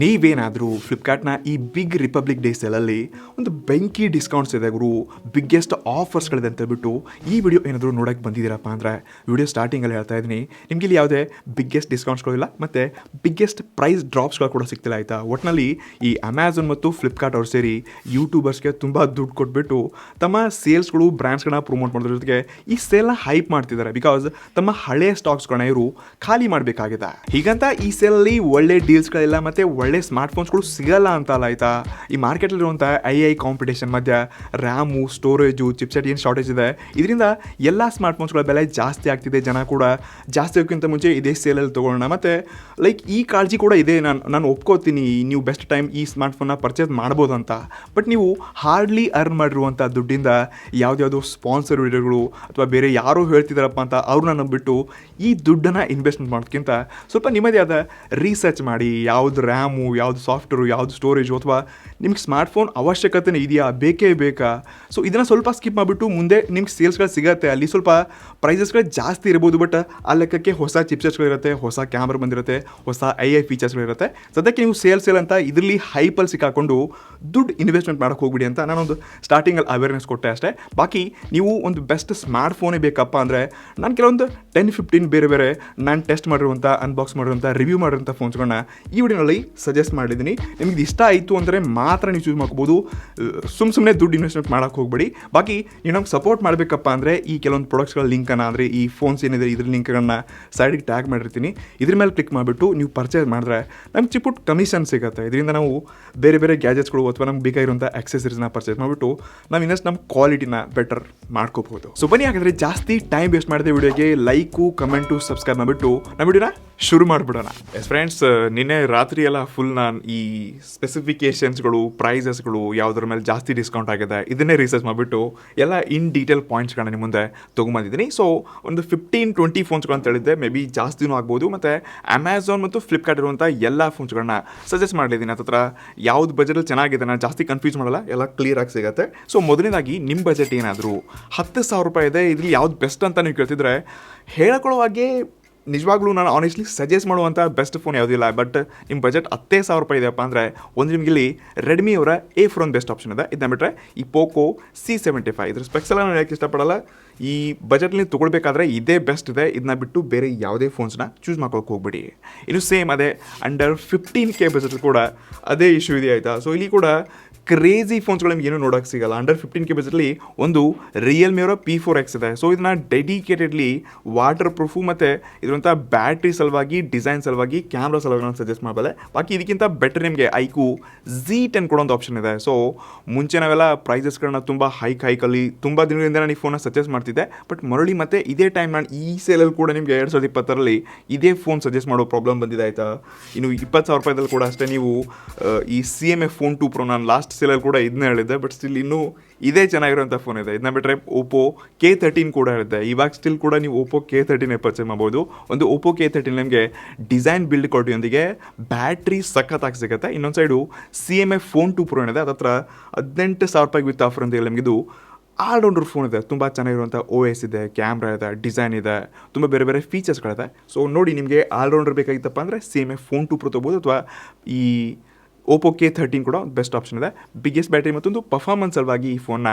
ನೀವೇನಾದರೂ ಫ್ಲಿಪ್ಕಾರ್ಟ್ನ ಈ big republic day ಸೇಲಲ್ಲಿ ಒಂದು ಬೆಂಕಿ ಡಿಸ್ಕೌಂಟ್ಸ್ ಇದೆ ಗುರು ಬಿಗ್ಗೆಸ್ಟ್ ಆಫರ್ಸ್ಗಳಿದೆ ಅಂತ ಹೇಳ್ಬಿಟ್ಟು ಈ ವಿಡಿಯೋ ಏನಾದರೂ ನೋಡೋಕ್ಕೆ ಬಂದಿದ್ದೀರಪ್ಪ ಅಂದರೆ ವಿಡಿಯೋ ಸ್ಟಾರ್ಟಿಂಗಲ್ಲಿ ಹೇಳ್ತಾ ಇದ್ದೀನಿ. ನಿಮಗೆ ಇಲ್ಲಿ ಯಾವುದೇ ಬಿಗ್ಗೆಸ್ಟ್ ಡಿಸ್ಕೌಂಟ್ಸ್ಗಳಿಲ್ಲ ಮತ್ತು ಬಿಗ್ಗೆಸ್ಟ್ ಪ್ರೈಸ್ ಡ್ರಾಪ್ಸ್ಗಳು ಕೂಡ ಸಿಗ್ತಿಲ್ಲ ಆಯಿತಾ? ಒಟ್ಟಿನಲ್ಲಿ ಈ ಅಮೆಝಾನ್ ಮತ್ತು ಫ್ಲಿಪ್ಕಾರ್ಟ್ ಅವ್ರು ಸೇರಿ ಯೂಟ್ಯೂಬರ್ಸ್ಗೆ ತುಂಬ ದುಡ್ಡು ಕೊಟ್ಬಿಟ್ಟು ತಮ್ಮ ಸೇಲ್ಸ್ಗಳು ಬ್ರ್ಯಾಂಡ್ಸ್ಗಳನ್ನ ಪ್ರಮೋಟ್ ಮಾಡೋದ್ರ ಜೊತೆಗೆ ಈ ಸೇಲ್ನ ಹೈಪ್ ಮಾಡ್ತಿದ್ದಾರೆ ಬಿಕಾಸ್ ತಮ್ಮ ಹಳೆಯ ಸ್ಟಾಕ್ಸ್ಗಳನ್ನ ಇವರು ಖಾಲಿ ಮಾಡಬೇಕಾಗಿದೆ. ಹೀಗಂತ ಈ ಸೇಲಲ್ಲಿ ಒಳ್ಳೆ ಡೀಲ್ಸ್ಗಳಿಲ್ಲ ಮತ್ತು ಒಳ್ಳೆ ಸ್ಮಾರ್ಟ್ಫೋನ್ಸ್ಗಳು ಸಿಗಲ್ಲ ಅಂತ ಅಲ್ಲ ಆಯಿತಾ? ಈ ಮಾರ್ಕೆಟಲ್ಲಿರುವಂಥ ಐ ಐ ಕಾಂಪಿಟೇಷನ್ ಮಧ್ಯ ರ್ಯಾಮು ಸ್ಟೋರೇಜು ಚಿಪ್ಸೆಟ್ ಏನು ಶಾರ್ಟೇಜ್ ಇದೆ? ಇದರಿಂದ ಎಲ್ಲ ಸ್ಮಾರ್ಟ್ಫೋನ್ಸ್ಗಳ ಬೆಲೆ ಜಾಸ್ತಿ ಆಗ್ತಿದೆ, ಜನ ಕೂಡ ಜಾಸ್ತಿ ಆಗೋಕ್ಕಿಂತ ಮುಂಚೆ ಇದೇ ಸೇಲಲ್ಲಿ ತೊಗೊಳ್ಳೋಣ. ಮತ್ತು ಲೈಕ್ ಈ ಕಾಳಜಿ ಕೂಡ ಇದೆ. ನಾನು ನಾನು ಒಪ್ಕೋತೀನಿ, ನೀವು ಬೆಸ್ಟ್ ಟೈಮ್ ಈ ಸ್ಮಾರ್ಟ್ಫೋನ್ನ ಪರ್ಚೇಸ್ ಮಾಡ್ಬೋದು ಅಂತ ಬಟ್ ನೀವು ಹಾರ್ಡ್ಲಿ ಅರ್ನ್ ಮಾಡಿರುವಂಥ ದುಡ್ಡಿಂದ ಯಾವುದ್ಯಾವುದೋ ಸ್ಪಾನ್ಸರ್ ವಿಡಿಯೋಗಳು ಅಥವಾ ಬೇರೆ ಯಾರೋ ಹೇಳ್ತಿದ್ದಾರಪ್ಪ ಅಂತ ಅವ್ರನ್ನ ಬಿಟ್ಟು ಈ ದುಡ್ಡನ್ನು ಇನ್ವೆಸ್ಟ್ಮೆಂಟ್ ಮಾಡೋದಕ್ಕಿಂತ ಸ್ವಲ್ಪ ನಿಮ್ಮದೇ ಆದ ರಿಸರ್ಚ್ ಮಾಡಿ, ಯಾವುದು ರ್ಯಾಮು ಯಾವುದು ಸಾಫ್ಟ್ವೇರು ಯಾವುದು ಸ್ಟೋರೇಜು ಅಥವಾ ನಿಮ್ಗೆ ಸ್ಮಾರ್ಟ್ಫೋನ್ ಅವಶ್ಯಕತೆ ಇದೆಯಾ, ಬೇಕೇ ಬೇಕಾ? ಸೊ ಇದನ್ನು ಸ್ವಲ್ಪ ಸ್ಕಿಪ್ ಮಾಡಿಬಿಟ್ಟು ಮುಂದೆ ನಿಮ್ಗೆ ಸೇಲ್ಸ್ಗಳು ಸಿಗುತ್ತೆ. ಅಲ್ಲಿ ಸ್ವಲ್ಪ ಪ್ರೈಸಸ್ಗಳು ಜಾಸ್ತಿ ಇರ್ಬೋದು ಬಟ್ ಆ ಲೆಕ್ಕಕ್ಕೆ ಹೊಸ ಚಿಪ್ಸಸ್ಗಳಿರುತ್ತೆ ಹೊಸ ಕ್ಯಾಮ್ರಾ ಬಂದಿರುತ್ತೆ, ಹೊಸ ಐ ಐ ಫೀಚರ್ಸ್ಗಳಿರುತ್ತೆ ಸದ್ಯಕ್ಕೆ ನೀವು ಸೇಲ್ ಅಂತ ಇದರಲ್ಲಿ ಹೈಪಲ್ಲಿ ಸಿಕ್ಕಾಕೊಂಡು ದುಡ್ಡು ಇನ್ವೆಸ್ಟ್ಮೆಂಟ್ ಮಾಡೋಕೆ ಹೋಗ್ಬಿಡಿ ಅಂತ ನಾನೊಂದು ಸ್ಟಾರ್ಟಿಂಗಲ್ಲಿ ಅವೇರ್ನೆಸ್ ಕೊಟ್ಟೆ ಅಷ್ಟೇ. ಬಾಕಿ ನೀವು ಒಂದು ಬೆಸ್ಟ್ ಸ್ಮಾರ್ಟ್ಫೋನೇ ಬೇಕಪ್ಪ ಅಂದರೆ ನಾನು ಕೆಲವೊಂದು ಟೆನ್ ಫಿಫ್ಟೀನ್ ಬೇರೆ ಬೇರೆ ನಾನು ಟೆಸ್ಟ್ ಮಾಡಿರುವಂಥ ಅನ್ಬಾಕ್ಸ್ ಮಾಡಿರುವಂಥ ರಿವ್ಯೂ ಮಾಡಿರುವಂಥ ಫೋನ್ಸ್ಗಳನ್ನ ಈ ವಿಡಿಯೋನಲ್ಲಿ ಸಜೆಸ್ಟ್ ಮಾಡಿದ್ದೀನಿ. ನಿಮ್ಗೆ ಇಷ್ಟ ಆಯಿತು ಅಂದರೆ ಮಾತ್ರ ನೀವು ಚೂಸ್ ಮಾಡ್ಕೋಬೋದು. ಸುಮ್ಮ ಸುಮ್ಮನೆ ದುಡ್ಡು ಇನ್ವೆಸ್ಟ್ಮೆಂಟ್ ಮಾಡೋಕೆ ಹೋಗ್ಬೇಡಿ. ಬಾಕಿ ನೀವು ನಮ್ಗೆ ಸಪೋರ್ಟ್ ಮಾಡಬೇಕಪ್ಪ ಅಂದರೆ ಈ ಕೆಲವೊಂದು ಪ್ರಾಡಕ್ಟ್ಸ್ಗಳ ಲಿಂಕನ್ನು ಅಂದರೆ ಈ ಫೋನ್ಸ್ ಏನಿದೆ, ಇದ್ರ ಲಿಂಕ್ಗಳನ್ನ ಸೈಡಿಗೆ ಟ್ಯಾಗ್ ಮಾಡಿರ್ತೀನಿ. ಇದ್ರ ಮೇಲೆ ಕ್ಲಿಕ್ ಮಾಡಿಬಿಟ್ಟು ನೀವು ಪರ್ಚೇಸ್ ಮಾಡಿದ್ರೆ ನಮ್ಗೆ ಚಿಪ್ಪುಟ್ ಕಮಿಷನ್ ಸಿಗುತ್ತೆ. ಇದರಿಂದ ನಾವು ಬೇರೆ ಬೇರೆ ಗ್ಯಾಜೆಟ್ಸ್ಗಳು ಅಥವಾ ನಮ್ಗೆ ಬೇಕಾಗಿರುವಂಥ ಆಕ್ಸೆಸರೀಸ್ನ ಪರ್ಚೇಸ್ ಮಾಡಿಬಿಟ್ಟು ನಾವು ಇನ್ನಷ್ಟು ನಮ್ಮ ಕ್ವಾಲಿಟಿನ ಬೆಟರ್ ಮಾಡ್ಕೋಬಹುದು ಸೊ ಬನ್ನಿ ಹಾಗಾದರೆ ಜಾಸ್ತಿ ಟೈಮ್ ವೇಸ್ಟ್ ಮಾಡಿದೆ ವಿಡಿಯೋಗೆ ಲೈಕು ಕಮೆಂಟು ಸಬ್ಸ್ಕ್ರೈಬ್ ಮಾಡಿಬಿಟ್ಟು ನಮ್ಮ ವಿಡಿಯೋನ ಶುರು ಮಾಡಿಬಿಡೋಣ. ಎಸ್ ಫ್ರೆಂಡ್ಸ್ ನಿನ್ನೆ ರಾತ್ರಿ ಎಲ್ಲ ಫುಲ್ ನಾನು ಈ ಸ್ಪೆಸಿಫಿಕೇಶನ್ಸ್ಗಳು ಪ್ರೈಸಸ್ಗಳು ಯಾವುದ್ರ ಮೇಲೆ ಜಾಸ್ತಿ ಡಿಸ್ಕೌಂಟ್ ಆಗಿದೆ, ಇದನ್ನೇ ರಿಸರ್ಚ್ ಮಾಡಿಬಿಟ್ಟು ಎಲ್ಲ ಇನ್ ಡೀಟೇಲ್ ಪಾಯಿಂಟ್ಸ್ಗಳನ್ನ ನಿಮ್ಮ ಮುಂದೆ ತೊಗೊಂಬಂದಿದ್ದೀನಿ. ಸೊ ಒಂದು ಫಿಫ್ಟೀನ್ ಟ್ವೆಂಟಿ ಫೋನ್ಸ್ಗಳು ಅಂತ ಹೇಳಿದ್ದೆ ಮೇ ಬಿ ಜಾಸ್ತಿನೂ ಆಗ್ಬೋದು, ಮತ್ತು ಅಮೆಝಾನ್ ಮತ್ತು ಫ್ಲಿಪ್ಕಾರ್ಟ್ ಇರುವಂಥ ಎಲ್ಲ ಫೋನ್ಸ್ಗಳನ್ನ ಸಜೆಸ್ಟ್ ಮಾಡಿದ್ದೀನಿ ಹತ್ರ ಯಾವ್ದು ಬಜೆಟಲ್ಲಿ ಚೆನ್ನಾಗಿದೆ, ನಾನು ಜಾಸ್ತಿ ಕನ್ಫ್ಯೂಸ್ ಮಾಡಲ್ಲ, ಎಲ್ಲ ಕ್ಲಿಯರಾಗಿ ಸಿಗುತ್ತೆ. ಸೊ ಮೊದಲನೇದಾಗಿ ನಿಮ್ಮ ಬಜೆಟ್ ಏನಾದರೂ ಹತ್ತು ಸಾವಿರ ರೂಪಾಯಿ ಇದೆ, ಇದ್ರಲ್ಲಿ ಯಾವ್ದು ಬೆಸ್ಟ್ ಅಂತ ನೀವು ಕೇಳ್ತಿದ್ರೆ ಹೇಳ್ಕೊಳ್ಳೋವಾಗೆ ನಿಜವಾಗ್ಲೂ ನಾನು ಆನೆಸ್ಟ್ಲಿ ಸಜೆಸ್ಟ್ ಮಾಡುವಂಥ ಬೆಸ್ಟ್ ಫೋನ್ ಯಾವುದಿಲ್ಲ ಬಟ್ ನಿಮ್ಮ ಬಜೆಟ್ ಹತ್ತೇ ಸಾವಿರ ರೂಪಾಯಿ ಇದೆಯಪ್ಪ ಅಂದರೆ ಒಂದು ನಿಮಗೆ ಇಲ್ಲಿ ರೆಡ್ಮಿ ಅವರ ಎ ಫೋನ್ ಬೆಸ್ಟ್ ಆಪ್ಷನ್ ಇದೆ. ಇದನ್ನ ಬಿಟ್ಟರೆ ಈ ಪೋಕೋ ಸಿ ಸೆವೆಂಟಿ ಫೈವ್ ಇದ್ರ ಸ್ಪೆಕ್ಸ್ ಎಲ್ಲ ನಾನು ಹೇಳಕ್ಕೆ ಇಷ್ಟಪಡಲ್ಲ. ಈ ಬಜೆಟ್ನಲ್ಲಿ ತೊಗೊಳ್ಬೇಕಾದ್ರೆ ಇದೇ ಬೆಸ್ಟ್ ಇದೆ. ಇದನ್ನ ಬಿಟ್ಟು ಬೇರೆ ಯಾವುದೇ ಫೋನ್ಸ್ನ ಚೂಸ್ ಮಾಡ್ಕೊಳಕ್ಕೆ ಹೋಗ್ಬೇಡಿ. ಇನ್ನು ಸೇಮ್ ಅದೇ ಅಂಡರ್ ಫಿಫ್ಟೀನ್ ಕೆ ಬಜೆಟ್ ಕೂಡ ಅದೇ ಇಶ್ಯೂ ಇದೆ, ಆಯಿತಾ? ಸೊ ಇಲ್ಲಿ ಕೂಡ ಕ್ರೇಜಿ ಫೋನ್ಸ್ಗಳು ನಿಮ್ಗೆ ಏನೂ ನೋಡೋಕೆ ಸಿಗಲ್ಲ. ಅಂಡರ್ ಫಿಫ್ಟೀನ್ ಕೆ ಬಜೆಟ್ಲಿ ಒಂದು ರಿಯಲ್ಮಿ ಅವರ ಪಿ ಫೋರ್ ಎಕ್ಸ್ ಇದೆ. ಸೊ ಇದನ್ನ ಡೆಡಿಕೇಟೆಡ್ಲಿ ವಾಟರ್ ಪ್ರೂಫು ಮತ್ತು ಇದರಂಥ ಬ್ಯಾಟ್ರಿ ಸಲುವಾಗಿ ಡಿಸೈನ್ ಸಲುವಾಗಿ ಕ್ಯಾಮ್ರಾ ಸಲುವಾಗಿ ನಾನು ಸಜೆಸ್ಟ್ ಮಾಡಬಲ್ಲೆ. ಬಾಕಿ ಇದಕ್ಕಿಂತ ಬೆಟರ್ ನಿಮಗೆ ಐಕು ಝಿ ಟೆನ್ ಕೊಡೋ ಒಂದು ಆಪ್ಷನ್ ಇದೆ. ಸೊ ಮುಂಚೆ ನಾವೆಲ್ಲ ಪ್ರೈಸಸ್ಗಳನ್ನ ತುಂಬ ಹೈಕ್ ಹೈಕಲ್ಲಿ ತುಂಬ ದಿನಗಳಿಂದ ನಾನು ಈ ಫೋನ್ನ ಸಜೆಸ್ಟ್ ಮಾಡ್ತಿದ್ದೆ. ಬಟ್ ಮರಳಿ ಮತ್ತೆ ಇದೇ ಟೈಮ್ ನಾನು ಈ ಸೇಲಲ್ಲಿ ಕೂಡ ನಿಮಗೆ ಎರಡು ಸಾವಿರದ ಇಪ್ಪತ್ತರಲ್ಲಿ ಇದೇ ಫೋನ್ ಸಜೆಸ್ಟ್ ಮಾಡೋ ಪ್ರಾಬ್ಲಮ್ ಬಂದಿದೆ ಆಯಿತಾ? ಇನ್ನು ಇಪ್ಪತ್ತು ಸಾವಿರ ರೂಪಾಯಿದಲ್ಲಿ ಕೂಡ ಅಷ್ಟೇ ನೀವು ಈ C M F phone two pro ನಾನು ಲಾಸ್ಟ್ ಸೇಲಲ್ಲಿ ಕೂಡ ಇದನ್ನ ಹೇಳಿದ್ದೆ ಬಟ್ ಸ್ಟಿಲ್ ಇನ್ನೂ ಇದೇ ಚೆನ್ನಾಗಿರುವಂಥ ಫೋನ್ ಇದೆ. ಇದನ್ನ ಬಿಟ್ಟರೆ ಓಪೋ ಕೆ ತರ್ಟೀನ್ ಕೂಡ ಹೇಳಿದ್ದೆ. ಇವಾಗ ಸ್ಟಿಲ್ ಕೂಡ ನೀವು ಓಪೋ ಕೆ ತರ್ಟೀನೇ ಪರ್ಚೇಸ್ ಮಾಡ್ಬೋದು. ಒಂದು ಓಪೋ ಕೆ ತರ್ಟೀನ್ ನಿಮಗೆ ಡಿಸೈನ್ ಬಿಲ್ಡ್ ಕೊಟ್ಟಿಯೊಂದಿಗೆ ಬ್ಯಾಟ್ರಿ ಸಖತ್ತಾಗಿ ಸಿಗುತ್ತೆ. ಇನ್ನೊಂದು side C M F phone two pro ಏನಿದೆ ಅದತ್ರ ಹದಿನೆಂಟು ಸಾವಿರ ರೂಪಾಯಿ ವಿತ್ ಆಫರ್ ಅಂತ ಹೇಳಿ ನಿಮಗೆ ಇದು ಆಲ್ರೌಂಡರ್ ಫೋನ್ ಇದೆ. ತುಂಬ ಚೆನ್ನಾಗಿರುವಂಥ ಓ ಎಸ್ ಇದೆ ಕ್ಯಾಮ್ರಾ ಇದೆ ಡಿಸೈನ್ ಇದೆ, ತುಂಬ ಬೇರೆ ಬೇರೆ ಫೀಚರ್ಸ್ಗಳಿದೆ ಸೊ ನೋಡಿ ನಿಮಗೆ ಆಲ್ರೌಂಡರ್ ಬೇಕಾಗಿತ್ತಪ್ಪ ಅಂದರೆ C M F phone two pro ತೊಗೋಬೋದು, ಅಥವಾ ಈ ಓಪೋ ಕೆ ಥರ್ಟೀನ್ ಕೂಡ ಬೆಸ್ಟ್ ಆಪ್ಷನ್ ಇದೆ. ಬಿಗ್ಗೆಸ್ಟ್ ಬ್ಯಾಟ್ರಿ ಮತ್ತೊಂದು ಪರ್ಫಾರ್ಮೆನ್ಸ್ ಸಲುವಾಗಿ ಈ ಫೋನ್ನ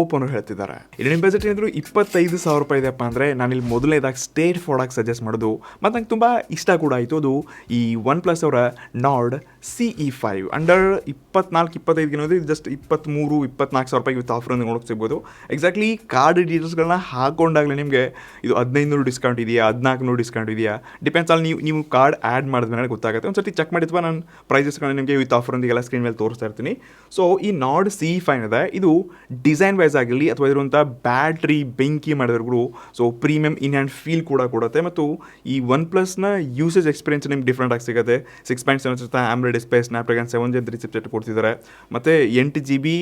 ಓಪೋನು ಹೇಳ್ತಿದ್ದಾರೆ. ಇಂಡಿಯನ್ ಬಜೆಟ್ ಏನಾದರೂ ಇಪ್ಪತ್ತೈದು ಸಾವಿರ ರೂಪಾಯಿ ಇದೆಯಪ್ಪ ಅಂದರೆ ನಾನಿಲ್ಲಿ ಮೊದಲನೇದಾಗಿ ಸ್ಟೇಟ್ ಫೋಡಕ್ಕೆ ಸಜೆಸ್ಟ್ ಮಾಡೋದು. ಮತ್ತು ನಂಗೆ ತುಂಬ ಇಷ್ಟ ಕೂಡ ಆಯಿತು. ಅದು ಈ ಒನ್ ಪ್ಲಸ್ ಅವರ ನಾರ್ಡ್ ಸಿ ಫೈವ್ ಅಂಡರ್ ಇಪ್ಪತ್ನಾಲ್ಕು, ಇಪ್ಪತ್ತೈದು ಏನೋದು ಇದು ಜಸ್ಟ್ ಇಪ್ಪತ್ತ್ಮೂರು ಇಪ್ಪತ್ನಾಲ್ಕು ಸಾವಿರ ರೂಪಾಯಿ ವಿತ್ ಆಫರ್ ನೋಡೋಕೆ ಸಿಗ್ಬೋದು. ಎಕ್ಸಾಕ್ಟ್ಲಿ ಕಾರ್ಡ್ ಡೀಟೇಲ್ಸ್ಗಳನ್ನ ಹಾಕೊಂಡಾಗಲೇ ನಿಮಗೆ ಇದು ಹದಿನೈದುನೂರು ಡಿಸ್ಕೌಂಟ್ ಇದೆಯಾ, ಹದಿನಾಲ್ಕುನೂರು ಡಿಸ್ಕೌಂಟ್ ಇದೆಯಾ? ಡಿಪೆಂಡ್ಸ್ ಅಲ್ಲಿ ನೀವು ನೀವು ಕಾರ್ಡ್ ಆ್ಯಡ್ ಮಾಡಿದ್ಮೇಲೆ ಗೊತ್ತಾಗುತ್ತೆ. ಒಂದು ಸರ್ತಿ ಚೆಕ್ ಮಾಡಿದ್ವಾ ನಾನು ಪ್ರೈಸಸ್ಗಳನ್ನ ನಿಮಗೆ ವಿತ್ ಆಫರ್ ಒಂದಿಗೆಲ್ಲ ಸ್ಕ್ರೀನ್ ಮೇಲೆ ತೋರಿಸ್ತಾ ಇರ್ತೀನಿ. ಸೊ ಈ ನಾರ್ಡ್ ಸಿ ಫೈನ್ ಇದೆ. ಇದು ಡಿಸೈನ್ ವೈಸ್ ಆಗಿರಲಿ ಅಥವಾ ಇದರಂಥ ಬ್ಯಾಟ್ರಿ ಬೆಂಕಿ ಮಾಡಿದ್ರು so premium in hand feel ಕೂಡ ಕೊಡುತ್ತೆ. ಮತ್ತು ಈ ಒನ್ ಪ್ಲಸ್ನ ಯೂಸೇಜ್ ಎಕ್ಸ್ಪೀರಿಯನ್ಸ್ ನಿಮ್ಗೆ ಡಿಫ್ರೆಂಟ್ ಆಗಿ ಸಿಗುತ್ತೆ. ಸಿಕ್ಸ್ ಪಾಯಿಂಟ್ ಸೆವೆನ್ ಜೊತೆ AMOLED display Snapdragon seven gen three chipset ಕೊಡ್ತಿದ್ದಾರೆ ಮತ್ತು ಎಂಟು ಜಿ ಬಿ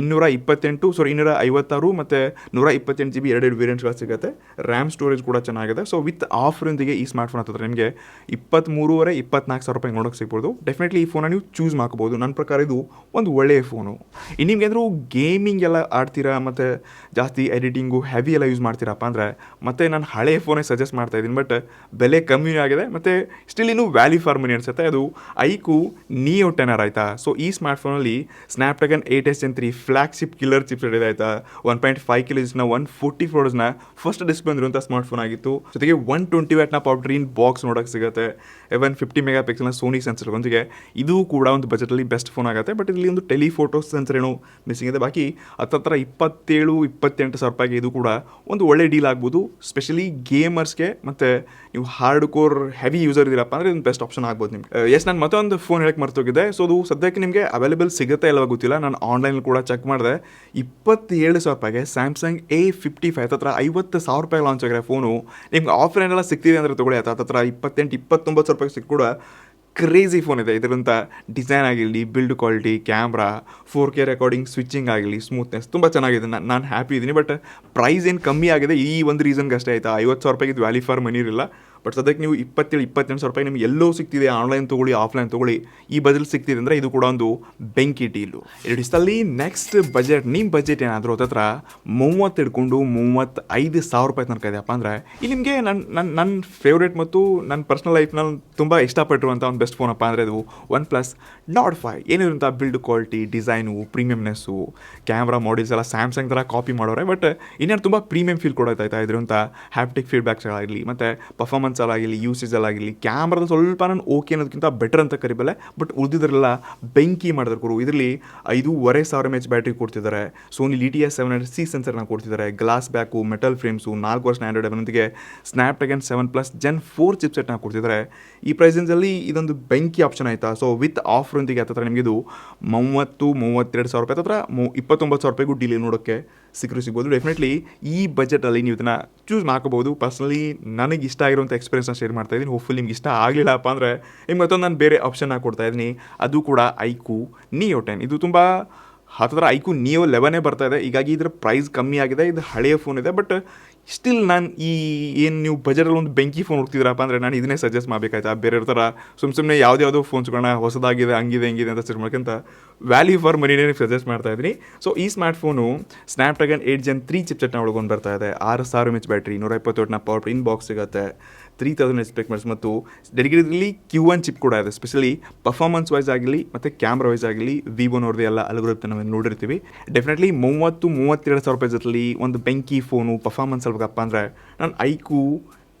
ಇನ್ನೂರ ಇಪ್ಪತ್ತೆಂಟು ಸಾರಿ ಇನ್ನೂರ ಐವತ್ತಾರು, ಮತ್ತು ನೂರ ಇಪ್ಪತ್ತೆಂಟು ಜಿ ಬಿ ಎರಡೆರಡು ವೇರಿಯಂಟ್ಸ್ಗಳು ಸಿಗುತ್ತೆ. ರ್ಯಾಮ್ ಸ್ಟೋರೇಜ್ ಕೂಡ ಚೆನ್ನಾಗಿದೆ. ಸೊ ವಿತ್ ಆಫರೊಂದಿಗೆ ಈ ಸ್ಮಾರ್ಟ್ ಫೋನ್ ಹತ್ತಿರ ನಿಮಗೆ ಇಪ್ಪತ್ತ್ಮೂರುವರೆ ಇಪ್ಪತ್ನಾಲ್ಕು ಸಾವಿರ ರೂಪಾಯಿ ನೋಡೋಕೆ ಸಿಗ್ಬೋದು. ಡೆಫಿನೆಟ್ಲಿ ಈ ಫೋನ ನೀವು ಚೂಸ್ ಮಾಡ್ಕೋಬೋದು. ನನ್ನ ಪ್ರಕಾರ ಇದು ಒಂದು ಒಳ್ಳೆಯ ಫೋನು ಇನ್ನು ನಿಮ್ಗೆ ಅಂದರೂ ಗೇಮಿಂಗ್ ಎಲ್ಲ ಆಡ್ತೀರಾ ಇದ್ದೀರಾ ಮತ್ತು ಜಾಸ್ತಿ ಎಡಿಟಿಂಗು ಹೆವಿ ಎಲ್ಲ ಯೂಸ್ ಮಾಡ್ತೀರಪ್ಪ ಅಂದರೆ ಮತ್ತೆ ನಾನು ಹಳೆ ಫೋನೇ ಸಜೆಸ್ಟ್ ಮಾಡ್ತಾ ಇದ್ದೀನಿ ಬಟ್ ಬೆಲೆ ಕಮ್ಮಿ ಆಗಿದೆ. ಮತ್ತು ಸ್ಟಿಲ್ ಇನ್ನೂ ವ್ಯಾಲ್ಯೂ ಫಾರ್ ಮನಿ ಅನಿಸುತ್ತೆ. ಅದು ಐಕು ನಿಯೋ ಟೆನರ್ ಆಯಿತಾ? ಸೊ ಈ ಸ್ಮಾರ್ಟ್ಫೋನಲ್ಲಿ Snapdragon eight S gen three flagship killer chip ಇದೆ ಆಯಿತಾ? ಒನ್ ಪಾಯಿಂಟ್ ಫೈವ್ ಕಿಲೋಸ್ನ ಒನ್ ಫೋರ್ಟಿ ಫೋರ್ಸ್ನ ಫಸ್ಟ್ ಡಿಸ್ಪ್ಲೇ ಬಂದಿರುವಂಥ ಸ್ಮಾರ್ಟ್ಫೋನ್ ಆಗಿತ್ತು. ಜೊತೆಗೆ ಒನ್ ಟ್ವೆಂಟಿ ವ್ಯಾಟ್ನ ಪವರ್ ಇನ್ ಬಾಕ್ಸ್ ನೋಡೋಕ್ಕೆ ಸಿಗುತ್ತೆ. ಎವನ್ ಫಿಫ್ಟಿ ಮೆಗಾ ಪಿಕ್ಸಲ್ನ ಸೋನಿ ಸೆನ್ಸರ್ ಒಂದಿಗೆ ಇದು ಕೂಡ ಒಂದು ಬಜೆಟಲ್ಲಿ ಬೆಸ್ಟ್ ಫೋನ್ ಆಗುತ್ತೆ ಬಟ್ ಇಲ್ಲಿ ಒಂದು ಟೆಲಿಫೋಟೋ ಸೆನ್ಸರ್ ಏನೋ ಮಿಸ್ಸಿಂಗ್ ಇದೆ. ಬಾಕಿ ಹತ್ತತ್ರ ಇಪ್ಪತ್ತೇಳು, ಇಪ್ಪತ್ತೆಂಟು ಸಾವಿರ ರೂಪಾಯಿಗೆ ಇದು ಕೂಡ ಒಂದು ಒಳ್ಳೆ ಡೀಲ್ ಆಗ್ಬೋದು. ಸ್ಪೆಷಲಿ ಗೇಮರ್ಸ್ಗೆ ಮತ್ತು ನೀವು ಹಾರ್ಡ್ ಕೋರ್ ಹೆವಿ ಯೂಸರ್ ಇದ್ದೀರಪ್ಪ ಅಂದರೆ ಒಂದು ಬೆಸ್ಟ್ ಆಪ್ಷನ್ ಆಗ್ಬೋದು ನಿಮಗೆ. ಎಸ್ ನಾನು ಮತ್ತೊಂದು ಫೋನ್ ಹೇಳಕ್ಕೆ ಮರ್ತೋಗಿದ್ದೆ ಸೊ ಅದು ಸದ್ಯಕ್ಕೆ ನಿಮಗೆ ಅವೈಲೇಬಲ್ ಸಿಗುತ್ತೆ ಇಲ್ಲವ ಗೊತ್ತಿಲ್ಲ. ನಾನು ಆನ್ಲೈನ್ ಕೂಡ ಚೆಕ್ ಮಾಡಿದೆ. ಇಪ್ಪತ್ತೇಳು ಸಾವಿರ ರೂಪಾಯಿಗೆ ಸ್ಯಾಮ್ಸಂಗ್ ಎ ಫಿಫ್ಟಿ ಫೈವ್ ಹತ್ರ ಐವತ್ತು ಸಾವಿರ ರೂಪಾಯಿ ಲಾಂಚ್ ಆಗಿರೋ ಫೋನು ನಿಮ್ಗೆ ಆಫ್ಲೈನ್ ಎಲ್ಲ ಸಿಗ್ತಿದೆ ಅಂದರೆ ತೊಗೊಳ್ಳಿ. ಆಯ್ತಾ ಹತ್ರ ಇಪ್ಪತ್ತೆಂಟು, ಇಪ್ಪತ್ತೊಂಬತ್ತು ಸಾವಿರ ರೂಪಾಯಿ ಸಿಕ್ಕ ಕೂಡ ಕ್ರೇಜಿ ಫೋನ್ ಇದೆ. ಇದರಂಥ ಡಿಸೈನ್ ಆಗಿರಲಿ build quality camera four K recording switching ಆಗಲಿ ಸ್ಮೂತ್ನೆಸ್ ತುಂಬ ಚೆನ್ನಾಗಿದೆ. ನಾನು ನಾನು ಹ್ಯಾಪಿ ಇದ್ದೀನಿ ಬಟ್ ಪ್ರೈಸ್ ಏನು ಕಮ್ಮಿ ಆಗಿದೆ ಈ ಒಂದು ರೀಸನ್ಗೆ ಅಷ್ಟೇ ಆಯಿತಾ? ಐವತ್ತು ಸಾವಿರ ರೂಪಾಯಿಗೆ ಇದು ವ್ಯಾಲಿ ಫಾರ್ ಮನಿ ಇರಲಿಲ್ಲ. ಬಟ್ ಸದ್ಯಕ್ಕೆ ನೀವು ಇಪ್ಪತ್ತೇಳು, ಇಪ್ಪತ್ತೆಂಟು ಸಾವಿರ ರೂಪಾಯಿ ನಿಮ್ಗೆ ಎಲ್ಲೋ ಸಿಗ್ತಿದೆ ಆನ್ಲೈನ್ ತೊಗೊಳ್ಳಿ ಆಫ್ಲೈನ್ ತೊಗೊಳ್ಳಿ, ಈ ಬದಲು ಸಿಗ್ತಿದೆ ಅಂದರೆ ಇದು ಕೂಡ ಒಂದು ಬೆಂಕಿ ಡೀಲು. ಎರಡು ದಿವಸದಲ್ಲಿ ನೆಕ್ಸ್ಟ್ ಬಜೆಟ್ ನಿಮ್ಮ ಬಜೆಟ್ ಏನಾದರೂ ಹತ್ರ ಮೂವತ್ತು ಹಿಡ್ಕೊಂಡು ಮೂವತ್ತೈದು ಸಾವಿರ ರೂಪಾಯಿ ತನಕ ಇದೆಯಪ್ಪ ಅಂದರೆ ಇಲ್ಲಿ ನಿಮಗೆ ನನ್ನ ನನ್ನ ನನ್ನ ಫೇವ್ರೇಟ್ ಮತ್ತು ನನ್ನ ಪರ್ಸ್ನಲ್ ಲೈಫ್ನಲ್ಲಿ ತುಂಬ ಇಷ್ಟಪಟ್ಟಿರುವಂಥ ಒಂದು ಬೆಸ್ಟ್ ಫೋನಪ್ಪ ಅಂದರೆ ಅದು one plus Nord five ಏನಿರುವಂಥ build quality design premiumness camera models ಎಲ್ಲ ಸ್ಯಾಮ್ಸಂಗ್ ಥರ ಕಾಪಿ ಮಾಡೋರೆ ಬಟ್ ಇನ್ನೇನು ತುಂಬ ಪ್ರೀಮಿಯಂ ಫೀಲ್ ಕೊಡೋದಾಯ್ತಾ ಇದ್ರಂಥ ಹ್ಯಾಪ್ಟಿಕ್ ಫೀಡ್ಬ್ಯಾಕ್ಸ್ಗಳಾಗಲಿ ಮತ್ತು ಪರ್ಫಾರ್ಮೆನ್ಸ್ ಅಲ್ಲಾಗಿರಲಿ ಯೂಸೇಜ್ ಅಲ್ಲಾಗಿರಲಿ ಕ್ಯಾಮ್ರಾದ ಸ್ವಲ್ಪ ನಾನು ಓಕೆ ಅನ್ನೋದಕ್ಕಿಂತ ಬೆಟರ್ ಅಂತ ಕರಿಬಲ್ಲೆ ಬಟ್ ಉಳಿದಿದ್ರೆಲ್ಲ ಬೆಂಕಿ ಮಾಡಿದ್ರು ಗುರು. ಇದರಲ್ಲಿ ಐದೂವರೆ ಸಾವಿರ ಎಚ್ ಬ್ಯಾಟ್ರಿ ಕೊಡ್ತಿದ್ದಾರೆ. Sony L T S seven hundred C ಸೆನ್ಸರ್ನ ಕೊಡ್ತಿದ್ದಾರೆ. ಗ್ಲಾಸ್ ಬ್ಯಾಕು ಮೆಟಲ್ ಫ್ರೇಮ್ಸು ನಾಲ್ಕು ವರ್ಷ Android Snapdragon seven plus gen four ಚಿಪ್ಸೆಟ್ನ ಕೊಡ್ತಿದ್ದಾರೆ. ಈ ಪ್ರೈಸಿನಲ್ಲಿ ಇದೊಂದು ಬೆಂಕಿ ಆಪ್ಷನ್ ಆಯಿತಾ? ಸೊ ವಿತ್ ಆಫ್ರೊಂದಿಗೆ ಹತ್ತತ್ರ ನಿಮಗಿದು ಇದು ಮೂವತ್ತು, ಮೂವತ್ತೆರಡು ಸಾವಿರ ರೂಪಾಯಿ ಹತ್ರ ಮೂ ಇಪ್ಪತ್ತೊಂಬತ್ತು ಸಾವಿರ ರೂಪಾಯಿಗೂ ಡೀಲಿ ನೋಡೋಕ್ಕೆ. ಸಿಕ್ಕರು ಸಿಗ್ಬೋದು. ಡೆಫಿನೆಟ್ಲಿ ಈ ಬಜೆಟಲ್ಲಿ ನೀವು ಇದನ್ನು ಚೂಸ್ ಮಾಡ್ಕೋಬೋದು ಪರ್ಸ್ನಲಿ ನನಗೆ ಇಷ್ಟ ಆಗಿರುವಂಥ ಎಕ್ಸ್ಪೀರಿಯನ್ಸ್ನ ಶೇರ್ ಮಾಡ್ತಾ ಇದ್ದೀನಿ. ಹೋಪ್ಫುಲ್ ನಿಮ್ಗೆ ಇಷ್ಟ ಆಗಲಿಲ್ಲಪ್ಪ ಅಂದರೆ ನಿಮ್ಗೆ ಮತ್ತೊಂದು ನಾನು ಬೇರೆ ಆಪ್ಷನ್ನ ಕೊಡ್ತಾ ಇದ್ದೀನಿ. ಅದು ಕೂಡ ಐಕು ನಿಯೋ ಟೆನ್ ಇದು ತುಂಬ ಹತ್ತಿರ ಐಕು ನಿಯೋ ಲೆವೆನೇ ಬರ್ತಾ ಇದೆ. ಹೀಗಾಗಿ ಇದರ ಪ್ರೈಸ್ ಕಮ್ಮಿ ಆಗಿದೆ, ಇದು ಹಳೆಯ ಫೋನ್ ಇದೆ ಬಟ್ ಸ್ಟಿಲ್ ನಾನು ಈ ಏನು ನೀವು ಬಜೆಟಲ್ಲಿ ಒಂದು ಬೆಂಕಿ ಫೋನ್ ಹೋಗ್ತಿದ್ದೀರಪ್ಪ ಅಂದರೆ ನಾನು ಇದನ್ನೇ ಸಜೆಸ್ಟ್ ಮಾಡಬೇಕಾಯ್ತಾ. ಬೇರೆ ಥರ ಸುಮ್ಮ ಸುಮ್ಮನೆ ಯಾವುದ್ಯಾವುದೋ ಫೋನ್ಸ್ಗಳನ್ನ ಹೊಸದಾಗಿದೆ, ಹಂಗಿದೆ ಹಂಗಿದೆ ಅಂತ ಸರ್ಚ್ ಮಾಡ್ಕೊಂತ ವ್ಯಾಲ್ಯೂ ಫಾರ್ ಮನಿನೇ ಸಜೆಸ್ಟ್ ಮಾಡ್ತಾ ಇದ್ದೀನಿ. ಸೊ ಈ smartphone Snapdragon eight gen three ಚಿಪ್ಸೆಟ್ನ ಒಳಗೊಂಡು ಬರ್ತಾ ಇದೆ. ಆರು ಸಾವಿರ ಎಚ್ ಬ್ಯಾಟ್ರಿ ನೂರ ಇಪ್ಪತ್ತೇಳನ ಪವರ್ ಇನ್ ಬಾಕ್ಸ್ ಸಿಗುತ್ತೆ. ತ್ರೀ ತೌಸಂಡ್ ಎಕ್ಸ್ಪೆಕ್ಟ್ಮೆಂಟ್ಸ್ ಮತ್ತು ಡೆಡಿಕೇಟಲ್ಲಿ ಕ್ಯೂ ಒನ್ ಚಿಪ್ ಕೂಡ ಇದೆ. ಸ್ಪೆಷಲಿ ಪರ್ಫಾರ್ಮೆನ್ಸ್ ವೈಸ್ ಆಗಲಿ ಮತ್ತು ಕ್ಯಾಮ್ರಾ ವೈಸ್ ಆಗಲಿ ವಿವೋನವ್ರದ್ದು ಎಲ್ಲ ಅಲ್ಗೊರುತ್ತೆ ನಾವು ನೋಡಿರ್ತೀವಿ. ಡೆಫಿನೆಟ್ಲಿ ಮೂವತ್ತು, ಮೂವತ್ತೆರಡು ಸಾವಿರ ರೂಪಾಯಿ ಜೊತೆಲಿ ಒಂದು ಬೆಂಕಿ ಫೋನು ಪರ್ಫಾರ್ಮೆನ್ಸ್ ಅಲ್ಬೇಕಪ್ಪ ಅಂದರೆ ನಾನು ಐಕು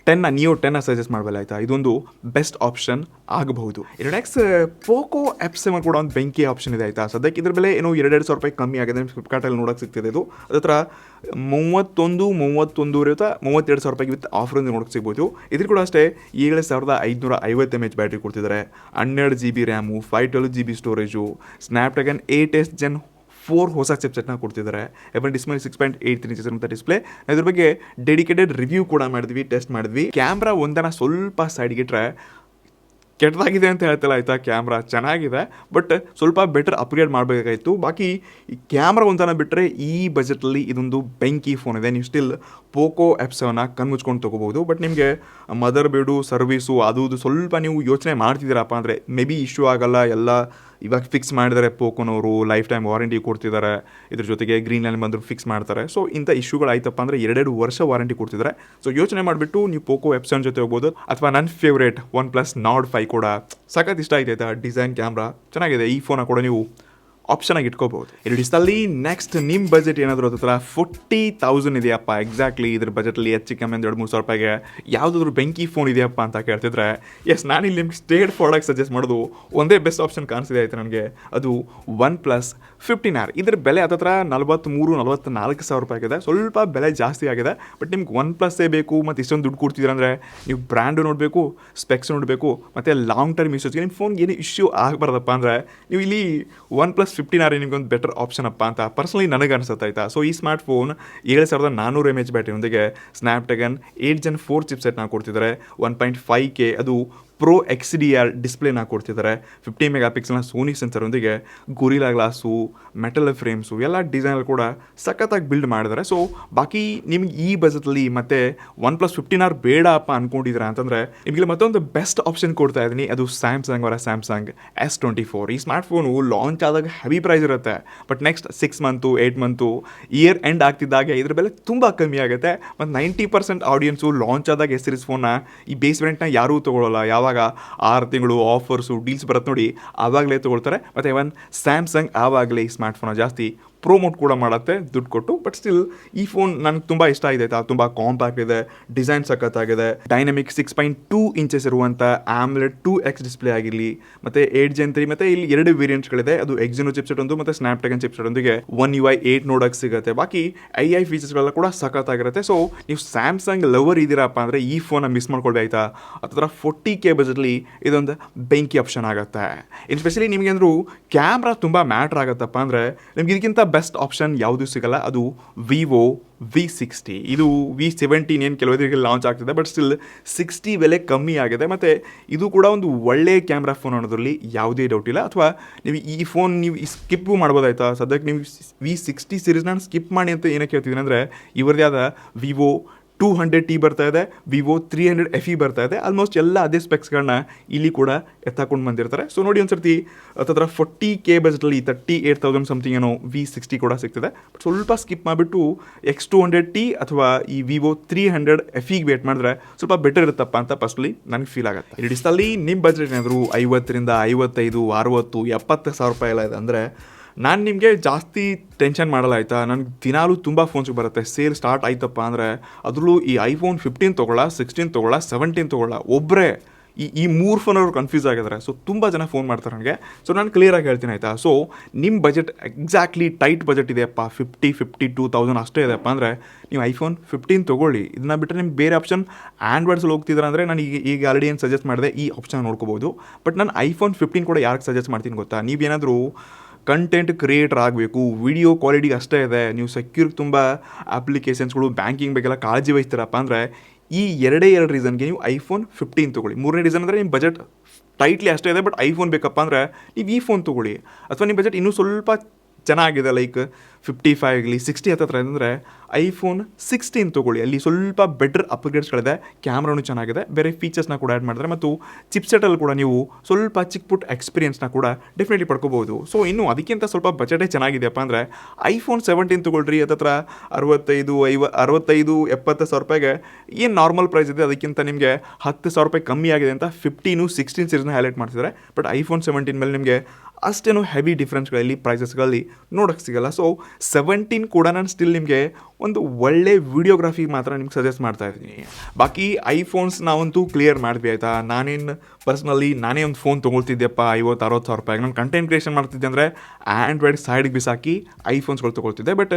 ಟೆನ್ನ ನಿಯೋ ಟೆನ್ನ ಸಜೆಸ್ಟ್ ಮಾಡಬಲ್ಲ ಆಯಿತಾ? ಇದೊಂದು ಬೆಸ್ಟ್ ಆಪ್ಷನ್ ಆಗಬಹುದು. ಇನ್ನು ಪೋಕೋ ಎಫ್ ಸೆವೆನ್ ಕೂಡ ಒಂದು ಬೆಂಕಿ ಆಪ್ಷನ್ ಇದೆ, ಆಯಿತಾ? ಸದ್ಯಕ್ಕೆ ಇದ್ರ ಬೆಲೆ ಏನೋ ಎರಡೆರಡು ಸಾವಿರ ರೂಪಾಯಿ ಕಮ್ಮಿ ಆಗಿದೆ ಫ್ಲಿಪ್ಕಾರ್ಟಲ್ಲಿ ನೋಡೋಕೆ ಸಿಗ್ತಿದೆ ಇದು. ಅದ್ರ ಹತ್ರ ಮೂವತ್ತೊಂದು ಮೂವತ್ತೊಂದು ಇರುತ್ತೆ ಮೂವತ್ತೆರಡು ಸಾವಿರ ರೂಪಾಯಿ ವಿತ್ ಆಫರ್ ನೋಡಕ್ಕೆ ಸಿಗ್ಬೋದು. ಇದ್ರ ಕೂಡ ಅಷ್ಟೇ ಏಳು ಸಾವಿರದ ಐದುನೂರ ಐವತ್ತು ಎಂ ಎಚ್ ಬ್ಯಾಟ್ರಿ ಕೊಡ್ತಿದ್ದಾರೆ ಹನ್ನೆರಡು G B RAM five twelve G B storage Snapdragon eight S gen four ಹೊಸ ಚಿಪ್ಸೆಟ್ನ ಕೊಡ್ತಿದ್ದಾರೆ. Even display six point eight three inches ಅಂತ ಡಿಸ್ಪ್ಲೇ ಇದ್ರ ಬಗ್ಗೆ ಡೆಡಿಕೇಟೆಡ್ ರಿವ್ಯೂ ಕೂಡ ಮಾಡಿದ್ವಿ ಟೆಸ್ಟ್ ಮಾಡಿದ್ವಿ. ಕ್ಯಾಮ್ರಾ ಒಂದನ್ನು ಸ್ವಲ್ಪ ಸೈಡ್ಗಿಟ್ರೆ ಕೆಟ್ಟದಾಗಿದೆ ಅಂತ ಹೇಳ್ತಿಲ್ಲ, ಆಯಿತಾ? ಕ್ಯಾಮ್ರಾ ಚೆನ್ನಾಗಿದೆ ಬಟ್ ಸ್ವಲ್ಪ ಬೆಟರ್ ಅಪ್ಗ್ರೇಡ್ ಮಾಡಬೇಕಾಗಿತ್ತು. ಬಾಕಿ ಈ ಕ್ಯಾಮ್ರಾ ಒಂದನ ಬಿಟ್ಟರೆ ಈ ಬಜೆಟಲ್ಲಿ ಇದೊಂದು ಬೆಂಕಿ ಫೋನ್ ಇದೆ. ನೀವು ಸ್ಟಿಲ್ ಪೋಕೋ ಸೆವೆನ್ನ ಕಣ್ಮುಚ್ಕೊಂಡು ತೊಗೋಬೋದು ಬಟ್ ನಿಮಗೆ ಮದರ್ ಬೇಡು ಸರ್ವೀಸು ಅದು ಸ್ವಲ್ಪ ನೀವು ಯೋಚನೆ ಮಾಡ್ತಿದ್ದೀರಪ್ಪ ಅಂದರೆ ಮೇ ಬಿ ಇಶ್ಯೂ ಆಗಲ್ಲ, ಎಲ್ಲ ಇವಾಗ ಫಿಕ್ಸ್ ಮಾಡಿದರೆ ಪೋಕೋನವರು ಲೈಫ್ ಟೈಮ್ ವಾರಂಟಿ ಕೊಡ್ತಿದ್ದಾರೆ ಇದ್ರ ಜೊತೆಗೆ ಗ್ರೀನ್ ಲೈನ್ ಬಂದರೂ ಫಿಕ್ಸ್ ಮಾಡ್ತಾರೆ. ಸೊ ಇಂಥ ಇಶ್ಯೂಗಳು ಆಯ್ತಪ್ಪ ಅಂದರೆ ಎರಡೆರಡು ವರ್ಷ ವಾರಂಟಿ ಕೊಡ್ತಿದ್ದಾರೆ ಸೊ ಯೋಚನೆ ಮಾಡಿಬಿಟ್ಟು ನೀವು ಪೋಕೋ ಎಪ್ಸನ್ ಜೊತೆ ಹೋಗ್ಬೋದು. ಅಥವಾ ನನ್ನ favourite one plus Nord five ಕೂಡ. ಸಖತ್ ಇಷ್ಟ ಆಯ್ತೈತಾ ಡಿಸೈನ್ ಕ್ಯಾಮ್ರಾ ಚೆನ್ನಾಗಿದೆ. ಈ ಫೋನ ಕೂಡ ನೀವು. ಆಪ್ಷನ್ ಆಗಿ ಇಟ್ಕೋಬಹುದು. ಎರಡು ದಿವಸದಲ್ಲಿ ನೆಕ್ಸ್ಟ್ ನಿಮ್ಮ ಬಜೆಟ್ ಏನಾದರೂ ಹತ್ರ ಫೋರ್ಟಿ ತೌಸಂಡ್ ಇದೆಯಪ್ಪ ಎಕ್ಸಾಕ್ಟ್ಲಿ ಇದ್ರ ಬಜೆಟಲ್ಲಿ ಹೆಚ್ಚು ಕಮ್ಮಿ ಎರಡು ಮೂರು ಸಾವಿರ ರೂಪಾಯಿಗೆ ಯಾವುದಾದ್ರು ಬೆಂಕಿ ಫೋನ್ ಇದೆಯಪ್ಪ ಅಂತ ಕೇಳ್ತಿದ್ರೆ ಎಸ್ ನಾನಿಲ್ಲಿ ನಿಮ್ಗೆ ಸ್ಟೇಟ್ ಪ್ರಾಡಕ್ಟ್ ಸಜೆಸ್ಟ್ ಮಾಡೋದು ಒಂದೇ ಬೆಸ್ಟ್ ಆಪ್ಷನ್ ಕಾಣಿಸಿದೆ ಆಯ್ತು ನನಗೆ. ಅದು ಒನ್ ಪ್ಲಸ್ ಫಿಫ್ಟೀನ್ ಆರ್ ಇದ್ರ ಬೆಲೆ ಹತ್ತತ್ರ ನಲ್ವತ್ತ್ಮೂರು ನಲ್ವತ್ನಾಲ್ಕು ಸಾವಿರ ರೂಪಾಯಿ ಆಗಿದೆ ಸ್ವಲ್ಪ ಬೆಲೆ ಜಾಸ್ತಿ ಆಗಿದೆ ಬಟ್ ನಿಮ್ಗೆ ಒನ್ ಪ್ಲಸ್ಸೇ ಬೇಕು, ಮತ್ತು ಇಷ್ಟೊಂದು ದುಡ್ಡು ಕೊಡ್ತಿದ್ರೆ ಅಂದರೆ ನೀವು ಬ್ರ್ಯಾಂಡು ನೋಡಬೇಕು ಸ್ಪೆಕ್ಸ್ ನೋಡಬೇಕು, ಮತ್ತು ಲಾಂಗ್ ಟರ್ಮ್ ಯೂಸ್ ನಿಮ್ಮ ಫೋನ್ಗೆ ಏನು ಇಶ್ಯೂ ಆಗಬಾರ್ದಪ್ಪ ಅಂದರೆ, ನೀವು ಇಲ್ಲಿ ಒನ್ ಪ್ಲಸ್ ಫಿಫ್ಟೀನ್ ಆರ್ ನಿಮ್ಗೊಂದು ಬೆಟರ್ ಆಪ್ಷನ್ ಅಪ್ಪ ಅಂತ ಪರ್ಸನಲಿ ನನಗೆ ಅನಿಸುತ್ತೆ ಆಯ್ತಾ? ಸೊ ಈ ಸ್ಮಾರ್ಟ್ ಫೋನ್ ಏಳು ಸಾವಿರದ ನಾನ್ನೂರು ಎಂ ಎಚ್ ಬ್ಯಾಟ್ರಿಯೊಂದಿಗೆ ಸ್ನ್ಯಾಪ್ಡ್ರ್ಯಾಗನ್ ಏಟ್ ಜನ್ ಫೋರ್ ಚಿಪ್ಸೆಟ್ನ ಕೊಡ್ತಿದ್ದಾರೆ ಒನ್ ಪಾಯಿಂಟ್ ಫೈವ್ ಕೆ ಅದು ಪ್ರೋ ಎಕ್ಸ್ ಡಿ ಆರ್ ಡಿಸ್ಪ್ಲೇನ ಕೊಡ್ತಿದ್ದಾರೆ ಫಿಫ್ಟಿ ಮೆಗಾ ಪಿಕ್ಸಲ್ನ ಸೋನಿ ಸೆನ್ಸರೊಂದಿಗೆ ಗುರಿಲಾ ಗ್ಲಾಸು ಮೆಟಲ್ ಫ್ರೇಮ್ಸು ಎಲ್ಲ ಡಿಸೈನ್ ಕೂಡ ಸಖತ್ತಾಗಿ ಬಿಲ್ಡ್ ಮಾಡಿದ್ದಾರೆ ಸೊ ಬಾಕಿ ನಿಮ್ಗೆ ಈ ಬಜೆಟಲ್ಲಿ ಮತ್ತೆ ಒನ್ ಪ್ಲಸ್ ಫಿಫ್ಟೀನ್ ಆರ್ ಬೇಡಪ್ಪ ಅನ್ಕೊಂಡಿದ್ದೀರಾ ಅಂತಂದರೆ, ನಿಮಗೆ ಮತ್ತೊಂದು ಬೆಸ್ಟ್ ಆಪ್ಷನ್ ಕೊಡ್ತಾ ಇದ್ದೀನಿ. ಅದು ಸ್ಯಾಮ್ಸಂಗ್ ಅವರ ಸ್ಯಾಮ್ಸಂಗ್ ಎಸ್ ಟ್ವೆಂಟಿ ಫೋರ್ ಈ ಸ್ಮಾರ್ಟ್ಫೋನು ಲಾಂಚ್ ಆದಾಗ ಹೆವಿ ಪ್ರೈಸ್ ಇರುತ್ತೆ. But next six month eight month year end ಆಗ್ತಿದ್ದಾಗ ಇದ್ರ ಬೆಲೆ ತುಂಬ ಕಮ್ಮಿ ಆಗುತ್ತೆ. ಮತ್ತು ನೈಂಟಿ ಪರ್ಸೆಂಟ್ ಆಡಿಯನ್ಸು ಲಾಂಚ್ ಆದಾಗ ಎಸ್ ಸಿರೀಸ್ ಫೋನ್ನ ಈ ಬೇಸ್ ಯಾರೂ ತೊಗೊಳ್ಳೋಲ್ಲ ತೊಗೊಳ್ಳಲ್ಲ ಯಾವಾಗ ಆರು ತಿಂಗಳು ಆಫರ್ಸು ಡೀಲ್ಸ್ ಬರುತ್ತೆ ನೋಡಿ, ಆವಾಗಲೇ ತೊಗೊಳ್ತಾರೆ. ಮತ್ತು ಇವನ್ ಸ್ಯಾಮ್ಸಂಗ್ ಆವಾಗಲೇ ಈ ಸ್ಮಾರ್ಟ್ಫೋನ ಜಾಸ್ತಿ ಪ್ರೋಮೋಟ್ ಕೂಡ ಮಾಡುತ್ತೆ, ದುಡ್ಡು ಕೊಟ್ಟು. ಬಟ್ ಸ್ಟಿಲ್ ಈ ಫೋನ್ ನನಗೆ ತುಂಬ ಇಷ್ಟ ಆಗಿದೆ. ಆಯ್ತಾ ತುಂಬ ಕಾಂಪ್ಯಾಕ್ಟ್ ಇದೆ ಡಿಸೈನ್ ಸಖತ್ತಾಗಿದೆ. Dynamic six point two inches ಇರುವಂಥ ಆಮ್ಲೆಟ್ ಟೂ ಎಕ್ಸ್ ಡಿಸ್ಪ್ಲೇ ಆಗಿರಲಿ, ಮತ್ತು ಏಟ್ ಜೆನ್ ತ್ರೀ ಮತ್ತು ಇಲ್ಲಿ ಎರಡು ವೇರಿಯಂಟ್ಸ್ಗಳಿದೆ ಅದು ಎಕ್ಸಿನೋ ಚಿಪ್ಸೆಟ್ ಒಂದು ಮತ್ತು ಸ್ನ್ಯಾಪ್ಡ್ರಾಗನ್ ಚಿಪ್ಸೆಟ್ ಒಂದಿಗೆ ಒನ್ ಯು ಐ ಏಟ್ ನೋಡೋಕೆ ಸಿಗುತ್ತೆ. ಬಾಕಿ ಐ ಐ ಫೀಚರ್ಸ್ಗಳೆಲ್ಲ ಕೂಡ ಸಖತ್ತಾಗಿರುತ್ತೆ. ಸೊ ನೀವು ಸ್ಯಾಮ್ಸಂಗ್ ಲವರ್ ಇದ್ದೀರಪ್ಪ ಅಂದರೆ ಈ ಫೋನ ಮಿಸ್ ಮಾಡ್ಕೊಳ್ಬೇಕು ಆಯ್ತಾ? ಅದರ ಫೋರ್ಟಿ ಕೆ ಬಜೆಟ್ಲಿ ಇದೊಂದು ಬೆಂಕಿ ಆಪ್ಷನ್ ಆಗುತ್ತೆ. ಇನ್ ಸ್ಪೆಷಲಿ ನಿಮಗೆ ಅಂದರೂ ಕ್ಯಾಮ್ರಾ ತುಂಬ ಮ್ಯಾಟ್ರ್ ಆಗುತ್ತಪ್ಪ ಅಂದರೆ ನಿಮ್ಗೆ ಇದಕ್ಕಿಂತ ಬೆಸ್ಟ್ ಆಪ್ಷನ್ ಯಾವುದೂ ಸಿಗಲ್ಲ? ಅದು ವಿವೊ ವಿ ಸಿಕ್ಸ್ಟಿ ಇದು ವಿ ಸೆವೆಂಟೀನ್ ಏನು ಕೆಲವರಿಗೆ ಲಾಂಚ್ ಆಗ್ತಿದೆ ಬಟ್ ಸ್ಟಿಲ್ ಸಿಕ್ಸ್ಟಿ ಬೆಲೆ ಕಮ್ಮಿ ಆಗಿದೆ. ಮತ್ತು ಇದು ಕೂಡ ಒಂದು ಒಳ್ಳೆಯ ಕ್ಯಾಮ್ರಾ ಫೋನ್ ಅನ್ನೋದ್ರಲ್ಲಿ ಯಾವುದೇ ಡೌಟ್ ಇಲ್ಲ. ಅಥವಾ ನೀವು ಈ ಫೋನ್ ನೀವು ಸ್ಕಿಪ್ ಮಾಡ್ಬೋದಾಯ್ತಾ? ಸದ್ಯಕ್ಕೆ ನೀವು ವಿ ಸಿಕ್ಸ್ಟಿ ಸೀರೀಸ್ನ ಸ್ಕಿಪ್ ಮಾಡಿ ಅಂತ ಏನಕ್ಕೆ ಹೇಳ್ತಿದ್ದೀನಿ ಅಂದರೆ ಇವರದೇ ಆದ ವಿವೋ ಟೂ ಹಂಡ್ರೆಡ್ ಟಿ ಬರ್ತಾ ಇದೆ Vivo three hundred F E ಬರ್ತಾ ಇದೆ. ಆಲ್ಮೋಸ್ಟ್ ಎಲ್ಲ ಅದೇ ಸ್ಪೆಕ್ಸ್ಗಳನ್ನ ಇಲ್ಲಿ ಕೂಡ ಎತ್ತಾಕೊಂಡು ಬಂದಿರ್ತಾರೆ. ಸೊ ನೋಡಿ ಒಂದ್ಸರ್ತಿ ಹತ್ತತ್ರ ಫೋರ್ಟಿ ಕೆ ಬಜೆಟಲ್ಲಿ ತರ್ಟಿ ಏಟ್ ತೌಸಂಡ್ ಸಮಥಿಂಗ್ ಏನೋ ವಿ ಸಿಕ್ಸ್ಟಿ ಕೂಡ ಸಿಗ್ತಿದೆ. ಬಟ್ ಸ್ವಲ್ಪ ಸ್ಕಿಪ್ ಮಾಡಿಬಿಟ್ಟು ಎಕ್ಸ್ ಟು ಹಂಡ್ರೆಡ್ ಟಿ ಅಥವಾ ಈ ವಿವೋ ತ್ರೀ ಹಂಡ್ರೆಡ್ ಎಫ್ ಇಗೆ ವೇಟ್ ಮಾಡಿದ್ರೆ ಸ್ವಲ್ಪ ಬೆಟರ್ ಇರುತ್ತಪ್ಪ ಅಂತ ಫಸ್ಟ್ಲಿ ನನಗೆ ಫೀಲ್ ಆಗುತ್ತೆ. ಈ ಡಿಸ್ಟಲ್ಲಿ ನಿಮ್ಮ ಬಜೆಟ್ ಏನಾದರೂ ಐವತ್ತರಿಂದ ಐವತ್ತೈದು, ಅರವತ್ತು, ಎಪ್ಪತ್ತು ಸಾವಿರ ರೂಪಾಯಿ ಎಲ್ಲ ಇದೆ ಅಂದರೆ ನಾನು ನಿಮಗೆ ಜಾಸ್ತಿ ಟೆನ್ಷನ್ ಮಾಡಲ್ಲ, ಆಯಿತಾ? ನನಗೆ ದಿನಾಲೂ ತುಂಬ ಫೋನ್ಸ್ ಬರುತ್ತೆ. ಸೇಲ್ ಸ್ಟಾರ್ಟ್ ಆಯ್ತಪ್ಪ ಅಂದರೆ ಅದರಲ್ಲೂ ಈ ಐಫೋನ್ ಫಿಫ್ಟೀನ್ ತೊಗೊಳ್ಳ ಸಿಕ್ಸ್ಟೀನ್ ತೊಗೊಳ್ಳ ಸೆವೆಂಟೀನ್ ತೊಗೊಳ್ಳ ಒಬ್ಬರೇ ಈ ಈ ಮೂರು ಫೋನ್ ಅವರು ಕನ್ಫ್ಯೂಸ್ ಆಗಿದ್ದಾರೆ ಸೊ ತುಂಬ ಜನ ಫೋನ್ ಮಾಡ್ತಾರೆ ನನಗೆ. ಸೊ ನಾನು ಕ್ಲಿಯರಾಗಿ ಹೇಳ್ತೀನಿ, ಆಯಿತಾ? ಸೊ ನಿಮ್ಮ ಬಜೆಟ್ ಎಕ್ಸಾಕ್ಟ್ಲಿ ಟೈಟ್ ಬಜೆಟ್ ಇದೆಯಪ್ಪ. ಫಿಫ್ಟಿ ಫಿಫ್ಟಿ ಟೂ ತೌಸಂಡ್ ಅಷ್ಟೇ ಇದೆಯಪ್ಪ ಅಂದರೆ ನೀವು ಐಫೋನ್ ಫಿಫ್ಟೀನ್ ತೊಗೊಳ್ಳಿ. ಇದನ್ನ ಬಿಟ್ಟರೆ ನಿಮ್ಗೆ ಬೇರೆ ಆಪ್ಷನ್ ಆ್ಯಂಡ್ರಾಯ್ಡ್ಸಲ್ಲಿ ಹೋಗ್ತಿದ್ರೆ ಅಂದರೆ ನಾನು ಈಗ ಈಗ ಆಲ್ರೆಡಿ ಏನು ಸಜೆಸ್ಟ್ ಮಾಡಿದೆ ಈ ಆಪ್ಷನ್ ನೋಡ್ಕೋಬೋದು. ಬಟ್ ನಾನು ಐಫೋನ್ ಫಿಫ್ಟೀನ್ ಕೂಡ ಯಾರಿಗೆ ಸಜೆಸ್ಟ್ ಮಾಡ್ತೀನಿ ಗೊತ್ತಾ? ನೀವೇನಾದರೂ ಕಂಟೆಂಟ್ ಕ್ರಿಯೇಟರ್ ಆಗಬೇಕು ವಿಡಿಯೋ ಕ್ವಾಲಿಟಿ ಅಷ್ಟೇ ಇದೆ, ನೀವು ಸೆಕ್ಯೂರ್ ತುಂಬ ಅಪ್ಲಿಕೇಶನ್ಸ್ಗಳು ಬ್ಯಾಂಕಿಂಗ್ ಬೇಕೆಲ್ಲ ಕಾಳಜಿ ವಹಿಸ್ತೀರಪ್ಪ ಅಂದರೆ, ಈ ಎರಡೇ ಎರಡು ರೀಸನ್ಗೆ ನೀವು ಐಫೋನ್ ಫಿಫ್ಟೀನ್ ತೊಗೊಳ್ಳಿ. ಮೂರನೇ ರೀಸನ್ ಅಂದರೆ ನಿಮ್ಮ ಬಜೆಟ್ ಟೈಟ್ಲಿ ಅಷ್ಟೇ ಇದೆ ಬಟ್ ಐಫೋನ್ ಬೇಕಪ್ಪ ಅಂದರೆ, ನೀವು ಈ ಫೋನ್ ತೊಗೊಳ್ಳಿ. ಅಥವಾ ನಿಮ್ಮ ಬಜೆಟ್ ಇನ್ನೂ ಸ್ವಲ್ಪ ಚೆನ್ನಾಗಿದೆ ಲೈಕ್ ಫಿಫ್ಟಿ ಫೈವ್ ಆಗಲಿ ಸಿಕ್ಸ್ಟಿ ಹತ್ತತ್ರ ಅಂದರೆ ಐಫೋನ್ ಸಿಕ್ಸ್ಟೀನ್ ತೊಗೊಳ್ಳಿ. ಅಲ್ಲಿ ಸ್ವಲ್ಪ ಬೆಟರ್ ಅಪ್ಗ್ರೇಡ್ಸ್ಗಳಿದೆ ಕ್ಯಾಮ್ರಾನು ಚೆನ್ನಾಗಿದೆ. ಬೇರೆ ಫೀಚರ್ಸ್ನ ಕೂಡ ಆ್ಯಡ್ ಮಾಡಿದ್ರೆ ಮತ್ತು ಚಿಪ್ಸೆಟಲ್ಲಿ ಕೂಡ ನೀವು ಸ್ವಲ್ಪ ಚಿಕ್ಕ ಪುಟ್ ಎಕ್ಸ್ಪೀರಿಯನ್ಸ್ನ ಕೂಡ ಡೆಫಿನೆಟ್ಲಿ ಪಡ್ಕೋಬೋದು ಸೊ ಇನ್ನು ಅದಕ್ಕಿಂತ ಸ್ವಲ್ಪ ಬಜೆಟೇ ಚೆನ್ನಾಗಿದೆಯಪ್ಪ ಅಂದರೆ ಐಫೋನ್ ಸೆವೆಂಟೀನ್ ತೊಗೊಳ್ರಿ. ಹತ್ರ ಅರವತ್ತೈದು, ಐವ, ಅರವತ್ತೈದು, ಎಪ್ಪತ್ತು ಸಾವಿರ ರೂಪಾಯಿಗೆ ಏನು ನಾರ್ಮಲ್ ಪ್ರೈಸ್ ಇದೆ ಅದಕ್ಕಿಂತ ನಿಮಗೆ ಹತ್ತು ಸಾವಿರ ರೂಪಾಯಿ ಕಮ್ಮಿ ಆಗಿದೆ ಅಂತ ಫಿಫ್ಟೀನು ಸಿಕ್ಸ್ಟೀನ್ ಸೀರೀಸ್ನ ಹೈಲೈಟ್ ಮಾಡ್ತಿದ್ದಾರೆ ಬಟ್ ಐಫೋನ್ ಸೆವೆಂಟೀನ್ ಮೇಲೆ ನಿಮಗೆ ಅಷ್ಟೇನು ಹೆವಿ ಡಿಫ್ರೆನ್ಸ್ಗಳಲ್ಲಿ ಪ್ರೈಸಸ್ಗಳಲ್ಲಿ ನೋಡೋಕ್ಕೆ ಸಿಗಲ್ಲ. ಸೊ ಸೆವೆಂಟೀನ್ ಕೂಡ ನಾನು ಸ್ಟಿಲ್ ನಿಮಗೆ ಒಂದು ಒಳ್ಳೆ ವಿಡಿಯೋಗ್ರಫಿ ಮಾತ್ರ ನಿಮ್ಗೆ ಸಜೆಸ್ಟ್ ಮಾಡ್ತಾ ಇದ್ದೀನಿ. ಬಾಕಿ ಐಫೋನ್ಸ್ ನಾವಂತೂ ಕ್ಲಿಯರ್ ಮಾಡಿದ್ವಿ ಆಯಿತಾ? ನಾನೇನು ಪರ್ಸ್ನಲಿ ನಾನೇ ಒಂದು ಫೋನ್ ತೊಗೊಳ್ತಿದ್ದೆಪ್ಪ ಐವತ್ತು, ಅರವತ್ತು ಸಾವಿರ ರೂಪಾಯಿ. ನಾನು ಕಂಟೆಂಟ್ ಕ್ರಿಯೇಷನ್ ಮಾಡ್ತಿದ್ದೆ ಅಂದರೆ ಆ್ಯಂಡ್ರಾಯ್ಡ್ ಸೈಡ್ಗೆ ಬಿಸಾಕಿ ಐಫೋನ್ಸ್ಗಳು ತೊಗೊಳ್ತಿದ್ದೆ. ಬಟ್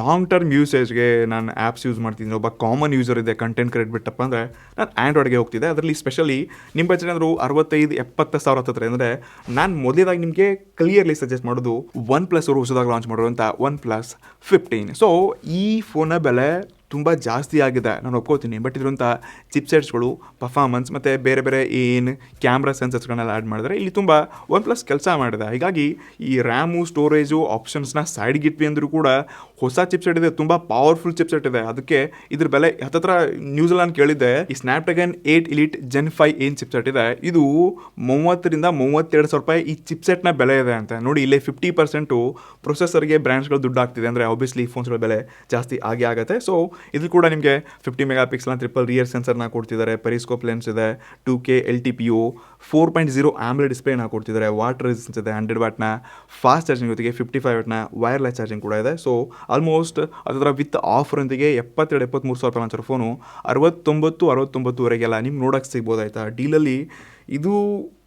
ಲಾಂಗ್ ಟರ್ಮ್ ಯೂಸೇಜ್ಗೆ ನಾನು ಆ್ಯಪ್ಸ್ ಯೂಸ್ ಮಾಡ್ತಿದ್ದೀನಿ. ಒಬ್ಬ ಕಾಮನ್ ಯೂಸರ್ ಇದೆ ಕಂಟೆಂಟ್ ಕ್ರಿಯೇಟ್ ಬಿಟ್ಟಪ್ಪ ಅಂದರೆ ನಾನು ಆ್ಯಂಡ್ರಾಯ್ಡ್ಗೆ ಹೋಗ್ತಿದ್ದೆ. ಅದರಲ್ಲಿ ಸ್ಪೆಷಲಿ ನಿಮ್ಮ ಬಜೆಟ್ ಅಂದರೂ ಅರವತ್ತೈದು, ಎಪ್ಪತ್ತು ಸಾವಿರ ಹತ್ತಿರ ಅಂದರೆ ನಾನು ಮೊದಲೇದಾಗಿ ನಿಮಗೆ ಕ್ಲಿಯರ್ಲಿ ಸಜೆಸ್ಟ್ ಮಾಡೋದು ಒನ್ ಪ್ಲಸ್ ಅವರು ಹೊಸದಾಗಿ ಲಾಂಚ್ ಮಾಡಿರುವಂಥ ಒನ್ ಪ್ಲಸ್ ಫಿಫ್ಟೀನ್ ಸೊ ಈ ಫೋನ ಬೆಲೆ ತುಂಬ ಜಾಸ್ತಿ ಆಗಿದೆ. ನಾನು ಒಪ್ಕೋತೀನಿ. ಬಟ್ ಇದರಂಥ ಚಿಪ್ಸೆಟ್ಸ್ಗಳು ಪರ್ಫಾರ್ಮೆನ್ಸ್ ಮತ್ತು ಬೇರೆ ಬೇರೆ ಏನು ಕ್ಯಾಮ್ರಾ ಸೆನ್ಸರ್ಸ್ಗಳನ್ನೆಲ್ಲ ಆ್ಯಡ್ ಮಾಡಿದ್ರೆ ಇಲ್ಲಿ ತುಂಬ ಒನ್ ಪ್ಲಸ್ ಕೆಲಸ ಮಾಡಿದೆ. ಹೀಗಾಗಿ ಈ ರ್ಯಾಮು ಸ್ಟೋರೇಜು ಆಪ್ಷನ್ಸ್ನ ಸೈಡ್ಗೆ ಇಟ್ವಿ ಅಂದರೂ ಕೂಡ ಹೊಸ ಚಿಪ್ಸೆಟ್ ಇದೆ. ತುಂಬ ಪವರ್ಫುಲ್ ಚಿಪ್ಸೆಟ್ ಇದೆ. ಅದಕ್ಕೆ ಇದ್ರ ಬೆಲೆ ಹತ್ತತ್ರ ನ್ಯೂಸಲ್ಲಿ ನಾನು ಕೇಳಿದ್ದೆ. ಈ Snapdragon eight elite gen five ಏನು ಚಿಪ್ಸೆಟ್ ಇದೆ? ಇದು ಮೂವತ್ತರಿಂದ ಮೂವತ್ತೆರಡು ಸಾವಿರ ರೂಪಾಯಿ ಈ ಚಿಪ್ಸೆಟ್ನ ಬೆಲೆ ಇದೆ ಅಂತ. ನೋಡಿ, ಇಲ್ಲೇ ಫಿಫ್ಟಿ ಪರ್ಸೆಂಟು ಪ್ರೊಸೆಸರ್ಗೆ ಬ್ರ್ಯಾಂಡ್ಸ್ಗಳು ದುಡ್ಡು ಆಗ್ತಿದೆ. ಅಂದರೆ ಆಬ್ವಿಯಸ್ಲಿ ಫೋನ್ಸ್ಗಳ ಬೆಲೆ ಜಾಸ್ತಿ ಆಗೇ ಆಗುತ್ತೆ. ಸೊ ಇದು ಕೂಡ ನಿಮಗೆ fifty mega pixel triple rear ಸೆನ್ಸರ್ನ ಕೊಡ್ತಿದ್ದಾರೆ ಪೆರಿಸ್ಕೋಪ್ ಲೆನ್ಸ್ ಇದೆ two K L T P U four point zero ಆಮ್ಲೆ ಡಿಸ್ಪ್ಲೇನ ಕೊಡ್ತಿದ್ದಾರೆ ವಾಟರ್ ರೆಸಿಸ್ಟೆನ್ಸ್ ಇದೆ ಹಂಡ್ರೆಡ್ ವ್ಯಾಟ್ನ ಫಾಸ್ಟ್ ಚಾರ್ಜಿಂಗ್ ಜೊತೆಗೆ ಫಿಫ್ಟಿ ಫೈವ್ ವ್ಯಾಟ್ನ ವೈರ್ಲೆಸ್ ಚಾರ್ಜಿಂಗ್ ಕೂಡ ಇದೆ. ಸೊ ಆಲ್ಮೋಸ್ಟ್ ಅದರ ವಿತ್ ಆಫರೊಂದಿಗೆ ಎಪ್ಪತ್ತೆರಡು ಎಪ್ಪತ್ತ್ಮೂರು ಸಾವಿರ ರೂಪಾಯಿ ಲಾಂಚರ್ ಫೋನು ಅರವತ್ತೊಂಬತ್ತು, ಅರವತ್ತೊಂಬತ್ತುವರೆಗೆಲ್ಲ ನಿಮ್ಗೆ ನೋಡೋಕ್ಕೆ ಸಿಗ್ಬೋದಾಯ್ತಾ? ಡೀಲಲ್ಲಿ ಇದು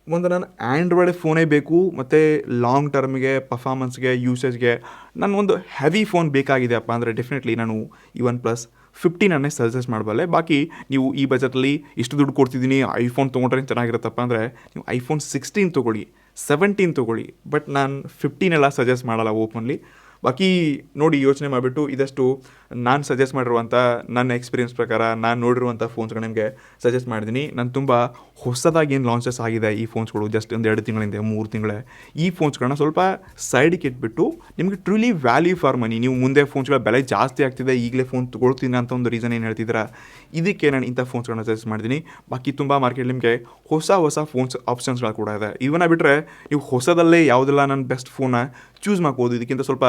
ಒಂದು ನಾನು ಆ್ಯಂಡ್ರಾಯ್ಡ್ ಫೋನೇ ಬೇಕು, ಮತ್ತು ಲಾಂಗ್ ಟರ್ಮ್ಗೆ ಪರ್ಫಾಮೆನ್ಸ್ಗೆ ಯೂಸೇಜ್ಗೆ ನಾನು ಒಂದು ಹೆವಿ ಫೋನ್ ಬೇಕಾಗಿದೆ ಅಪ್ಪ ಅಂದರೆ ಡೆಫಿನೆಟ್ಲಿ ನಾನು ಈ ಒನ್ ಪ್ಲಸ್ ಫಿಫ್ಟೀನನ್ನೇ ಸಜೆಸ್ಟ್ ಮಾಡಬಲ್ಲೆ. ಬಾಕಿ ನೀವು ಈ ಬಜೆಟಲ್ಲಿ ಇಷ್ಟು ದುಡ್ಡು ಕೊಡ್ತಿದ್ದೀನಿ ಐಫೋನ್ ತೊಗೊಂಡ್ರೆ ಚೆನ್ನಾಗಿರುತ್ತಪ್ಪ ಅಂದರೆ ನೀವು ಐಫೋನ್ ಸಿಕ್ಸ್ಟೀನ್ ತೊಗೊಳ್ಳಿ ಸೆವೆಂಟೀನ್ ತೊಗೊಳ್ಳಿ. ಬಟ್ ನಾನು ಫಿಫ್ಟೀನೆಲ್ಲ ಸಜೆಸ್ಟ್ ಮಾಡಲ್ಲ ಓಪನ್ಲಿ ಬಾಕಿ ನೋಡಿ ಯೋಚನೆ ಮಾಡಿಬಿಟ್ಟು ಇದಷ್ಟು ನಾನು ಸಜೆಸ್ಟ್ ಮಾಡಿರುವಂಥ ನನ್ನ ಎಕ್ಸ್ಪೀರಿಯನ್ಸ್ ಪ್ರಕಾರ ನಾನು ನೋಡಿರುವಂಥ ಫೋನ್ಸ್ಗಳು ನಿಮಗೆ ಸಜೆಸ್ಟ್ ಮಾಡಿದ್ದೀನಿ ನಾನು ತುಂಬ ಹೊಸದಾಗಿ ಏನು ಲಾಂಚಸ್ ಆಗಿದೆ ಈ ಫೋನ್ಸ್ಗಳು ಜಸ್ಟ್ ಒಂದು ಎರಡು ತಿಂಗಳಿಂದ ಮೂರು ತಿಂಗಳೇ. ಈ ಫೋನ್ಸ್ಗಳನ್ನ ಸ್ವಲ್ಪ ಸೈಡಿಗೆ ಇಟ್ಬಿಟ್ಟು ನಿಮಗೆ ಟ್ರೂಲಿ ವ್ಯಾಲ್ಯೂ ಫಾರ್ ಮನಿ ನೀವು ಮುಂದೆ ಫೋನ್ಸ್ಗಳ ಬೆಲೆ ಜಾಸ್ತಿ ಆಗ್ತಿದೆ, ಈಗಲೇ ಫೋನ್ ತೊಗೊಳ್ತೀನಿ ಅಂತ ಒಂದು ರೀಸನ್ ಏನು ಹೇಳ್ತಿದ್ದೀರಾ? ಇದಕ್ಕೆ ನಾನು ಇಂಥ ಫೋನ್ಸ್ಗಳನ್ನ ಸಜೆಸ್ಟ್ ಮಾಡಿದ್ದೀನಿ ಬಾಕಿ ತುಂಬ ಮಾರ್ಕೆಟ್ ನಿಮಗೆ ಹೊಸ ಹೊಸ ಫೋನ್ಸ್ ಆಪ್ಷನ್ಸ್ಗಳು ಕೂಡ ಇದೆ. ಇವನ್ನ ಬಿಟ್ಟರೆ ನೀವು ಹೊಸದಲ್ಲೇ ಯಾವುದೆಲ್ಲ ನನ್ನ ಬೆಸ್ಟ್ ಫೋನ ಚೂಸ್ ಮಾಡ್ಬೋದು. ಇದಕ್ಕಿಂತ ಸ್ವಲ್ಪ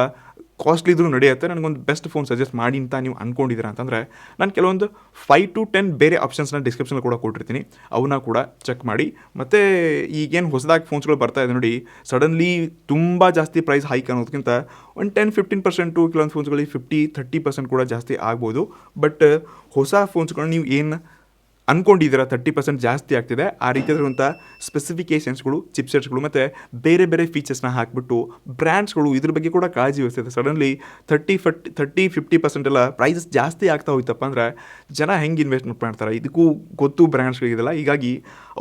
ಕಾಸ್ಟ್ಲಿ ಇದ್ರೂ ನಡೆಯುತ್ತೆ. ನನಗೊಂದು ಬೆಸ್ಟ್ ಫೋನ್ ಸಜೆಸ್ಟ್ ಮಾಡಿ ಅಂತ ನೀವು ಅಂದ್ಕೊಂಡಿದ್ದೀರಾ ಅಂತಂದರೆ, ನಾನು ಕೆಲವೊಂದು ಫೈವ್ ಟು ಟೆನ್ ಬೇರೆ ಆಪ್ಷನ್ಸ್ನ ಡಿಸ್ಕ್ರಿಪ್ಷನ್ ಕೂಡ ಕೊಟ್ಟಿರ್ತೀನಿ. ಅವನ್ನ ಕೂಡ ಚೆಕ್ ಮಾಡಿ. ಮತ್ತು ಈಗೇನು ಹೊಸದಾಗಿ ಫೋನ್ಸ್ಗಳು ಬರ್ತಾ ಇದೆ ನೋಡಿ ಸಡನ್ಲಿ ತುಂಬ ಜಾಸ್ತಿ ಪ್ರೈಸ್ ಹೈಕ್ ಅನ್ನೋದಕ್ಕಿಂತ ಒಂದು ಟೆನ್ ಫಿಫ್ಟೀನ್ ಪರ್ಸೆಂಟು ಕೆಲವೊಂದು ಫೋನ್ಸ್ಗಳಿಗೆ ಫಿಫ್ಟಿ ಥರ್ಟಿ ಪರ್ಸೆಂಟ್ ಕೂಡ ಜಾಸ್ತಿ ಆಗ್ಬೋದು. ಬಟ್ ಹೊಸ ಫೋನ್ಸ್ಗಳು ನೀವು ಏನು ಅನ್ಕೊಂಡಿದ್ದೀರಾ ತರ್ಟಿ ಪರ್ಸೆಂಟ್ ಜಾಸ್ತಿ ಆಗ್ತಿದೆ. ಆ ರೀತಿಯಾದಂಥ ಸ್ಪೆಸಿಫಿಕೇಷನ್ಸ್ಗಳು ಚಿಪ್ಸೆಟ್ಸ್ಗಳು ಮತ್ತು ಬೇರೆ ಬೇರೆ ಫೀಚರ್ಸ್ನ ಹಾಕಿಬಿಟ್ಟು ಬ್ರ್ಯಾಂಡ್ಸ್ಗಳು ಇದ್ರ ಬಗ್ಗೆ ಕೂಡ ಕಾಳಜಿ ವಹಿಸ್ತಿದೆ ಸಡನ್ಲಿ ತರ್ಟಿ ಫಟ್ ತರ್ಟಿ ಫಿಫ್ಟಿ ಪರ್ಸೆಂಟ್ ಎಲ್ಲ ಪ್ರೈಸಸ್ ಜಾಸ್ತಿ ಆಗ್ತಾ ಹೋಯ್ತಪ್ಪ ಅಂದರೆ ಜನ ಹೆಂಗೆ ಇನ್ವೆಸ್ಟ್ಮೆಂಟ್ ಮಾಡ್ತಾರೆ ಇದಕ್ಕೂ ಗೊತ್ತು ಬ್ರ್ಯಾಂಡ್ಸ್ಗಳಿಗೆಲ್ಲ ಹೀಗಾಗಿ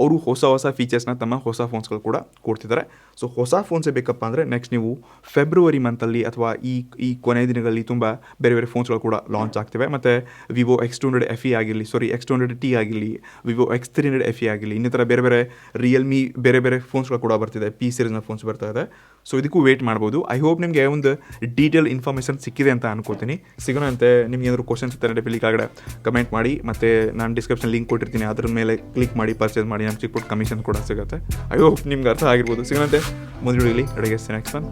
ಅವರು ಹೊಸ ಹೊಸ ಫೀಚರ್ಸ್ನ ತಮ್ಮ ಹೊಸ ಫೋನ್ಸ್ಗಳು ಕೂಡ ಕೊಡ್ತಿದ್ದಾರೆ. ಸೊ ಹೊಸ ಫೋನ್ಸೇ ಬೇಕಪ್ಪ ಅಂದರೆ ನೆಕ್ಸ್ಟ್ ನೀವು ಫೆಬ್ರವರಿ ಮಂತಲ್ಲಿ ಅಥವಾ ಈ ಈ ಕೊನೆಯ ದಿನಗಳಲ್ಲಿ ತುಂಬ ಬೇರೆ ಬೇರೆ ಫೋನ್ಸ್ಗಳು ಕೂಡ ಲಾಂಚ್ ಆಗ್ತಿವೆ. ಮತ್ತು Vivo X two hundred F E ಆಗಿರಲಿ sorry X two hundred T Vivo X three hundred F E ಆಗಲಿ ಇನ್ನಿತರ ಬೇರೆ ಬೇರೆ ರಿಯಲ್ಮಿ ಬೇರೆ ಬೇರೆ ಫೋನ್ಸ್ಗಳು ಕೂಡ ಬರ್ತಿದೆ ಪಿ ಸೀರೀಸ್ನ ಫೋನ್ಸ್ ಬರ್ತಾ ಇದೆ. ಸೊ ಇದಕ್ಕೂ ವೇಟ್ ಮಾಡ್ಬೋದು. ಐ ಹೋಪ್ ನಿಮಗೆ ಒಂದು ಡೀಟೇಲ್ ಇನ್ಫಾರ್ಮೇಷನ್ ಸಿಕ್ಕಿದೆ ಅಂತ ಅನ್ಕೋತೀನಿ. ಸಿಗೋಣ ಅಂತೆ ನಿಮ್ಗೆ ಏನಾದರೂ ಕ್ವಶನ್ಸ್ ಇರ್ತಾರೆ ಡೆಫಿಲಿ ಕೆಳಗಡೆ ಕಮೆಂಟ್ ಮಾಡಿ, ಮತ್ತು ನಾನು ಡಿಸ್ಕ್ರಿಪ್ಷನ್ ಲಿಂಕ್ ಕೊಟ್ಟಿರ್ತೀನಿ. ಅದ್ರ ಮೇಲೆ ಕ್ಲಿಕ್ ಮಾಡಿ ಪರ್ಚೇಸ್ ಮಾಡಿ, ನಮ್ಗೆ ಚಿಕ್ಕ ಪುಟ್ಟ ಕಮಿಷನ್ ಕೂಡ ಸಿಗುತ್ತೆ. ಐ ಹೋಪ್ ನಿಮ್ಗೆ ಅರ್ಥ ಆಗಿರ್ಬೋದು. ಸಿಗೋಣಂತೆ ಮುಂದೆ ಅಡುಗೆ ನೆಕ್ಸ್ಟ್ ಒನ್